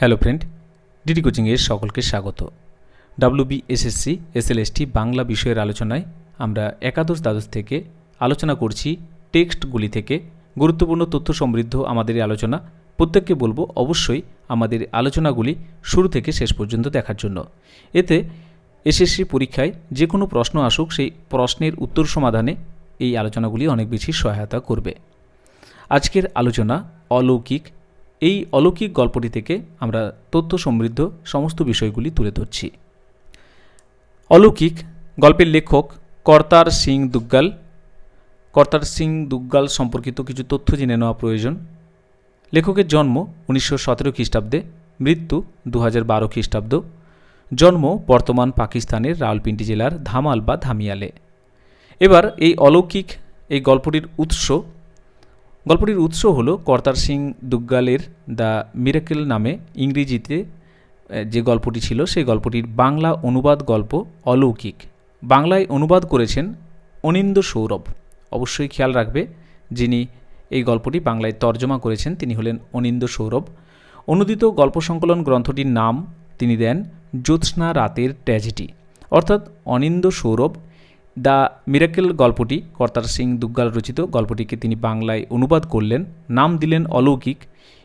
Hello friend DD কোচিংয়ের সকলকে স্বাগত। ডাব্লিউবি এসএসসি এসএলএসটি বাংলা বিষয়ের আলোচনায় আমরা একাদশ দ্বাদশ থেকে আলোচনা করছি টেক্সটগুলি থেকে। গুরুত্বপূর্ণ তথ্য সমৃদ্ধ আমাদের এই আলোচনা। প্রত্যেককে বলব অবশ্যই আমাদের আলোচনাগুলি শুরু থেকে শেষ পর্যন্ত দেখার জন্য। এতে এসএসসি পরীক্ষায় যে কোনো প্রশ্ন আসুক, সেই প্রশ্নের উত্তর সমাধানে এই আলোচনাগুলি অনেক বেশি সহায়তা করবে। আজকের আলোচনা অলৌকিক এই অলৌকিক গল্পটি থেকে আমরা তথ্য সমৃদ্ধ সমস্ত বিষয়গুলি তুলে ধরছি। অলৌকিক গল্পের লেখক কর্তার সিং দুগ্গাল। কর্তার সিং দুগ্গাল সম্পর্কিত কিছু তথ্য জেনে নেওয়া প্রয়োজন। লেখকের জন্ম উনিশশো সতেরো খ্রিস্টাব্দে, মৃত্যু দু হাজার বারো খ্রিস্টাব্দ। জন্ম বর্তমান পাকিস্তানের রাওয়ালপিন্ডি জেলার ধামাল বা ধামিয়ালে। এবার এই অলৌকিক এই গল্পটির উৎস গল্পটির উৎস হল কর্তার সিং দুগ্গালের দ্য মিরাকেল নামে ইংরেজিতে যে গল্পটি ছিল সেই গল্পটির বাংলা অনুবাদ গল্প অলৌকিক। বাংলায় অনুবাদ করেছেন অনিন্দ সৌরভ। অবশ্যই খেয়াল রাখবে, যিনি এই গল্পটি বাংলায় তর্জমা করেছেন, তিনি হলেন অনিন্দ সৌরভ। অনুদিত গল্প সংকলন গ্রন্থটির নাম তিনি দেন জ্যোৎস্না রাতের ট্র্যাজেডি। অর্থাৎ অনিন্দ সৌরভ দ্য মিরাকেল গল্পটি, কর্তার সিং দুগ্গাল রচিত গল্পটিকে তিনি বাংলায় অনুবাদ করলেন, নাম দিলেন অলৌকিক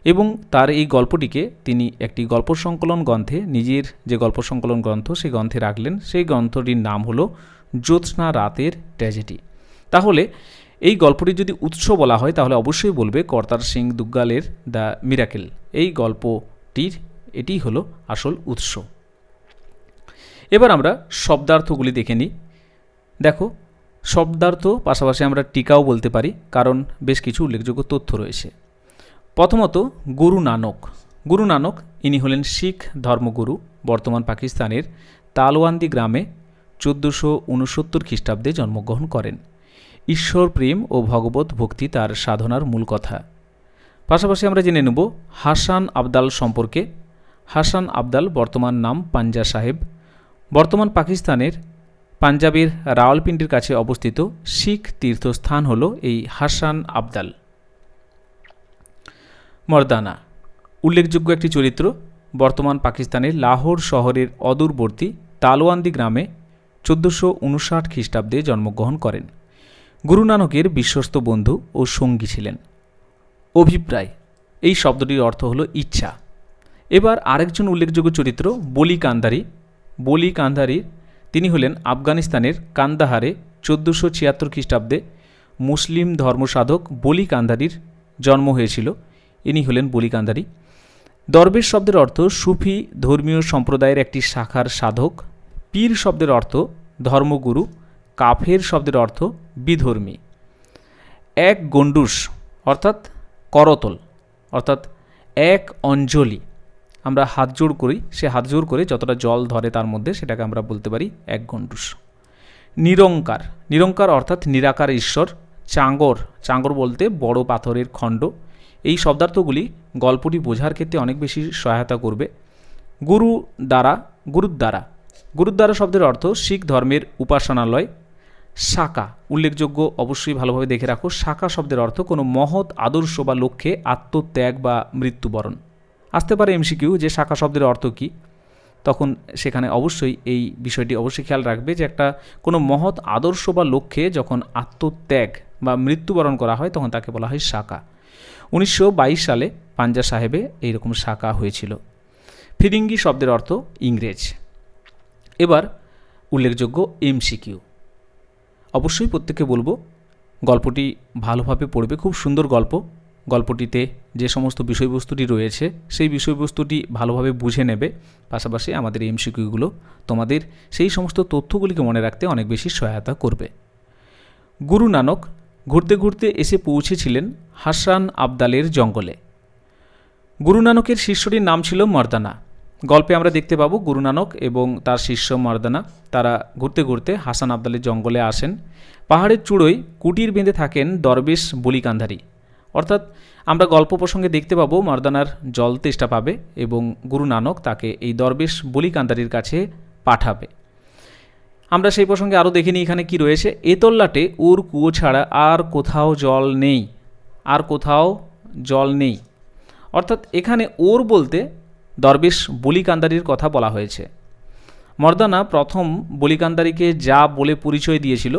এবং তার এই গল্পটিকে তিনি একটি গল্প সংকলন গ্রন্থে, নিজের যে গল্প সংকলন গ্রন্থ সেই গ্রন্থে রাখলেন, সেই গ্রন্থটির নাম হলো জ্যোৎস্না রাতের ট্র্যাজেডি। তাহলে এই গল্পটি যদি উৎস বলা হয়, তাহলে অবশ্যই বলবে কর্তার সিং দুগ্গালের দ্য মিরাকেল। এই গল্পটির এটিই হলো আসল উৎস। এবার আমরা শব্দার্থগুলি দেখে নিই। দেখো, শব্দার্থ পাশাপাশি আমরা টিকাও বলতে পারি, কারণ বেশ কিছু উল্লেখযোগ্য তথ্য রয়েছে। প্রথমত, গুরু নানক। গুরু নানক, ইনি হলেন শিখ ধর্মগুরু, বর্তমান পাকিস্তানের তালওয়ান্দি গ্রামে চোদ্দোশো উনসত্তর খ্রিস্টাব্দে জন্মগ্রহণ করেন। ঈশ্বর প্রেম ও ভগবত ভক্তি তার সাধনার মূল কথা। পাশাপাশি আমরা জেনে নেব, হাসান আবদাল সম্পর্কে। হাসান আবদাল বর্তমান নাম পাঞ্জা সাহেব। বর্তমান পাকিস্তানের পাঞ্জাবের রাওয়ালপিন্ডির কাছে অবস্থিত শিখ তীর্থস্থান হল এই হাসান আবদাল। মর্দানা, উল্লেখযোগ্য একটি চরিত্র, বর্তমান পাকিস্তানের লাহোর শহরের অদূরবর্তী তালোয়ান্দি গ্রামে চোদ্দোশো উনষাট খ্রিস্টাব্দে জন্মগ্রহণ করেন। গুরু নানকের বিশ্বস্ত বন্ধু ও সঙ্গী ছিলেন। অভিপ্রায়, এই শব্দটির অর্থ হল ইচ্ছা। এবার আরেকজন উল্লেখযোগ্য চরিত্র বলি কান্দারি বলি কান্দারির তিনি হলেন আফগানিস্তানের কান্দাহারে চোদ্দোশো ছিয়াত্তর খ্রিস্টাব্দে মুসলিম ধর্মসাধক বলি কান্দারির জন্ম হয়েছিল। ইনি হলেন বলি কান্দারি দরবেশ শব্দের অর্থ সুফি ধর্মীয় সম্প্রদায়ের একটি শাখার সাধক। পীর শব্দের অর্থ ধর্মগুরু। কাফের শব্দের অর্থ বিধর্মী। এক গন্ডুস অর্থাৎ করতল, অর্থাৎ এক অঞ্জলি। আমরা হাত জোড় করি, সে হাত জোড় করে যতটা জল ধরে তার মধ্যে সেটাকে আমরা বলতে পারি এক গন্ডুস। নিরঙ্কার নিরঙ্কার অর্থাৎ নিরাকার ঈশ্বর, চাঙ্গর চাঙ্গর বলতে বড় পাথরের খণ্ড। এই শব্দার্থগুলি গল্পটি বোঝার ক্ষেত্রে অনেক বেশি সহায়তা করবে। গুরু দ্বারা গুরুদ্বারা গুরুদ্বারা শব্দের অর্থ শিখ ধর্মের উপাসনালয়। শাখা, উল্লেখযোগ্য অবশ্যই ভালোভাবে দেখে রাখো। শাখা শব্দের অর্থ কোনো মহৎ আদর্শ বা লক্ষ্যে আত্মত্যাগ বা মৃত্যুবরণ। আসতে পারে এমসিকিউ যে শাখা শব্দের অর্থ কী? তখন সেখানে অবশ্যই এই বিষয়টি অবশ্যই খেয়াল রাখবে যে একটা কোনো মহৎ আদর্শ বা লক্ষ্যে যখন আত্মত্যাগ বা মৃত্যুবরণ করা হয়, তখন তাকে বলা হয় শাখা। উনিশশো বাইশ সালে পাঞ্জা সাহেবে এইরকম শাখা হয়েছিল। ফিরিঙ্গি শব্দের অর্থ ইংরেজ। এবার উল্লেখযোগ্য এমসিকিউ অবশ্যই প্রত্যেককে বলব, গল্পটি ভালোভাবে পড়বে, খুব সুন্দর গল্প। গল্পটিতে যে সমস্ত বিষয়বস্তুটি রয়েছে, সেই বিষয়বস্তুটি ভালোভাবে বুঝে নেবে। পাশাপাশি আমাদের এমসিকিউগুলো তোমাদের সেই সমস্ত তথ্যগুলিকে মনে রাখতে অনেক বেশি সহায়তা করবে। গুরু নানক ঘুরতে ঘুরতে এসে পৌঁছেছিলেন হাসান আবদালের জঙ্গলে। গুরু নানকের শিষ্যটির নাম ছিল মর্দানা। গল্পে আমরা দেখতে পাবো গুরু নানক এবং তার শিষ্য মর্দানা, তারা ঘুরতে ঘুরতে হাসান আবদালের জঙ্গলে আসেন। পাহাড়ের চূড়োয় কুটির বেঁধে থাকেন দরবেশ বলিকান্ধারী। অর্থাৎ আমরা গল্প প্রসঙ্গে দেখতে পাবো মর্দানার জল তেষ্টা পাবে এবং গুরু নানক তাকে এই দরবেশ বলিকান্দারির কাছে পাঠাবে। আমরা সেই প্রসঙ্গে আরও দেখিনি এখানে কি রয়েছে। এতল্লাটে ওর কুয়ো ছাড়া আর কোথাও জল নেই, আর কোথাও জল নেই। অর্থাৎ এখানে ওর বলতে দরবেশ বলিকান্দারির কথা বলা হয়েছে। মর্দানা প্রথম বলিকান্দারিকে যা বলে পরিচয় দিয়েছিল,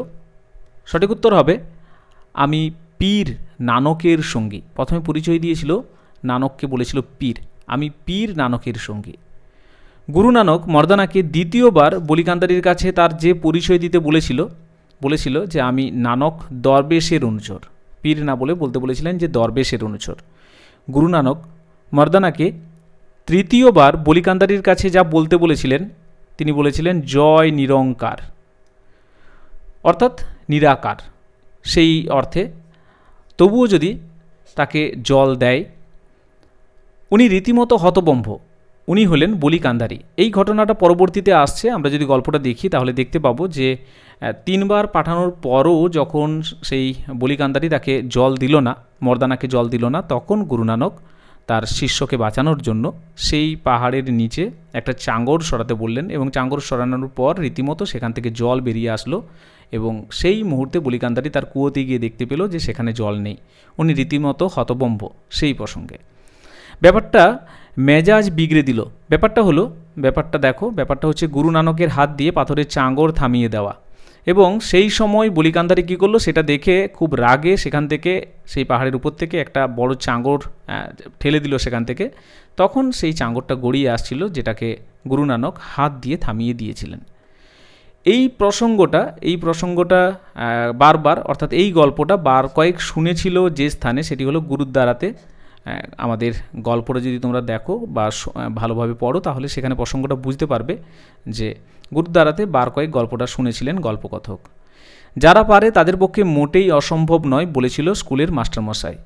সঠিক উত্তর হবে, আমি পীর নানকের সঙ্গী। প্রথমে পরিচয় দিয়েছিল নানককে বলেছিল পীর। আমি পীর নানকের সঙ্গী। গুরু নানক মর্দানাকে দ্বিতীয়বার বলিকান্দারির কাছে তার যে পরিচয় দিতে বলেছিল বলেছিল যে আমি নানক দরবেশের অনুচর। পীর না বলে বলতে বলেছিলেন যে দরবেশের অনুচর। গুরু নানক মর্দানাকে তৃতীয়বার বলিকান্দারির কাছে যা বলতে বলেছিলেন, তিনি বলেছিলেন জয় নিরঙ্কার, অর্থাৎ নিরাকার। সেই অর্থে তবুও যদি তাকে জল দেয়, উনি রীতিমতো হতবম্ব উনি হলেন বলি কান্দারি। এই ঘটনাটা পরবর্তীতে আসছে। আমরা যদি গল্পটা দেখি, তাহলে দেখতে পাবো যে তিনবার পাঠানোর পরও যখন সেই বলি কান্দারি তাকে জল দিল না, মর্দানাকে জল দিল না, তখন গুরু নানক তার শিষ্যকে বাঁচানোর জন্য সেই পাহাড়ের নিচে একটা চাঙ্গর সরাতে বললেন এবং চাঙ্গর সরানোর পর রীতিমতো সেখান থেকে জল বেরিয়ে আসলো। এবং সেই মুহূর্তে বলিকান্দারি তার কুয়োতে গিয়ে দেখতে পেল যে সেখানে জল নেই। উনি রীতিমতো হতবম্ব সেই প্রসঙ্গে। ব্যাপারটা মেজাজ বিগড়ে দিল। ব্যাপারটা হলো, ব্যাপারটা দেখো, ব্যাপারটা হচ্ছে গুরু নানকের হাত দিয়ে পাথরের চাঙ্গর থামিয়ে দেওয়া। এবং সেই সময় বলিকান্দারি কী করল, সেটা দেখে খুব রাগে সেখান থেকে, সেই পাহাড়ের উপর থেকে একটা বড় চাঙ্গর ঠেলে দিল সেখান থেকে। তখন সেই চাঙ্গরটা গড়িয়ে আসছিল, যেটাকে গুরু নানক হাত দিয়ে থামিয়ে দিয়েছিলেন। এই প্রসঙ্গটা এই প্রসঙ্গটা বারবার, অর্থাৎ এই গল্পটা বার কয়েক শুনেছিল যে স্থানে, সেটি হলো গুরুদ্বারাতে। আমাদের গল্পটা যদি তোমরা দেখো বা ভালোভাবে পড়ো, তাহলে সেখানে প্রসঙ্গটা বুঝতে পারবে যে গুরুদ্বারাতে বার কয়েক গল্পটা শুনেছিলেন গল্পকথক। যারা পারে তাদের পক্ষে মোটেই অসম্ভব নয়, বলেছিল স্কুলের মাস্টারমশাই।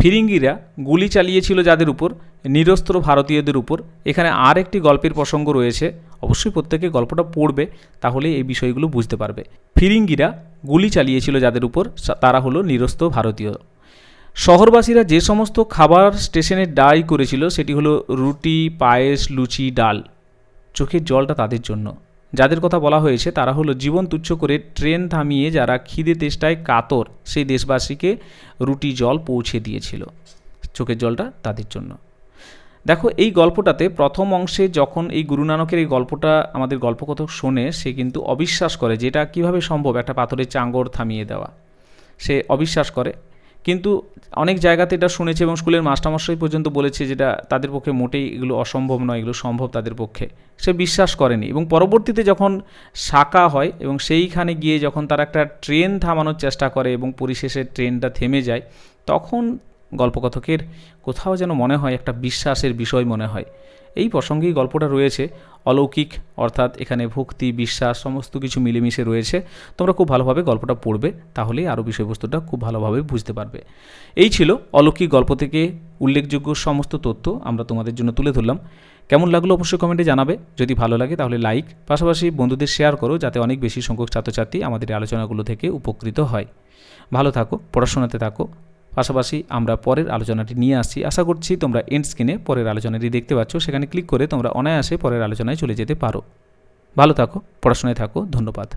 ফিরিঙ্গিরা গুলি চালিয়েছিল যাদের উপর, নিরস্ত্র ভারতীয়দের উপর। এখানে আর একটি গল্পের প্রসঙ্গ রয়েছে। অবশ্যই প্রত্যেকে গল্পটা পড়বে, তাহলে এই বিষয়গুলো বুঝতে পারবে। ফিরিঙ্গিরা গুলি চালিয়েছিল যাদের উপর তারা হলো নিরস্ত ভারতীয়। শহরবাসীরা যে সমস্ত খাবার স্টেশনে ডাই করেছিল, সেটি হলো রুটি, পায়েস, লুচি, ডাল। চোখের জলটা তাদের জন্য। যাদের কথা বলা হয়েছে, তারা হলো জীবন তুচ্ছ করে ট্রেন থামিয়ে যারা খিদে তেষ্টায় কাতর, সেই দেশবাসীকে রুটি জল পৌঁছে দিয়েছিল। চোখের জলটা তাদের জন্য। দেখো, এই গল্পটাতে প্রথম অংশে যখন এই গুরু নানকের এই গল্পটা আমাদের গল্পকথক শোনে, সে কিন্তু অবিশ্বাস করে যে এটা কীভাবে সম্ভব একটা পাথরের চাঙ্গর থামিয়ে দেওয়া। সে অবিশ্বাস করে। কিন্তু অনেক জায়গাতে এটা শুনেছে এবং স্কুলের মাস্টারমশাই পর্যন্ত বলেছে যেটা তাদের পক্ষে মোটেই এগুলো অসম্ভব নয়, এগুলো সম্ভব তাদের পক্ষে। সে বিশ্বাস করেনি এবং পরবর্তীতে যখন শাখা হয় এবং সেইখানে গিয়ে যখন তারা একটা ট্রেন থামানোর চেষ্টা করে এবং পরিশেষে ট্রেনটা থেমে যায়, তখন গল্পকথকের কোথাও যেন মনে হয় একটা বিশ্বাসের বিষয় মনে হয়। এই প্রসঙ্গেই গল্পটা রয়েছে, অলৌকিক, অর্থাৎ এখানে ভক্তি, বিশ্বাস সমস্ত কিছু মিলেমিশে রয়েছে। তোমরা খুব ভালোভাবে গল্পটা পড়বে, তাহলেই আরও বিষয়বস্তুটা খুব ভালোভাবে বুঝতে পারবে। এই ছিল অলৌকিক গল্প থেকে উল্লেখযোগ্য সমস্ত তথ্য আমরা তোমাদের জন্য তুলে ধরলাম। কেমন লাগল অবশ্যই কমেন্টে জানাবে। যদি ভালো লাগে তাহলে লাইক, পাশাপাশি বন্ধুদের শেয়ার করো যাতে অনেক বেশি সংখ্যক ছাত্রছাত্রী আমাদের আলোচনাগুলো থেকে উপকৃত হয়। ভালো থাকো, পড়াশোনাতে থাকো পাশাপাশি আমরা পরের আলোচনাটি নিয়ে আসছি। আশা করছি তোমরা এন্ড স্ক্রিনে পরের আলোচনাটি দেখতে পাচ্ছ। সেখানে ক্লিক করে তোমরা অনায়াসে পরের আলোচনায় চলে যেতে পারো। ভালো থাকো, পড়াশোনায় থাকো, ধন্যবাদ।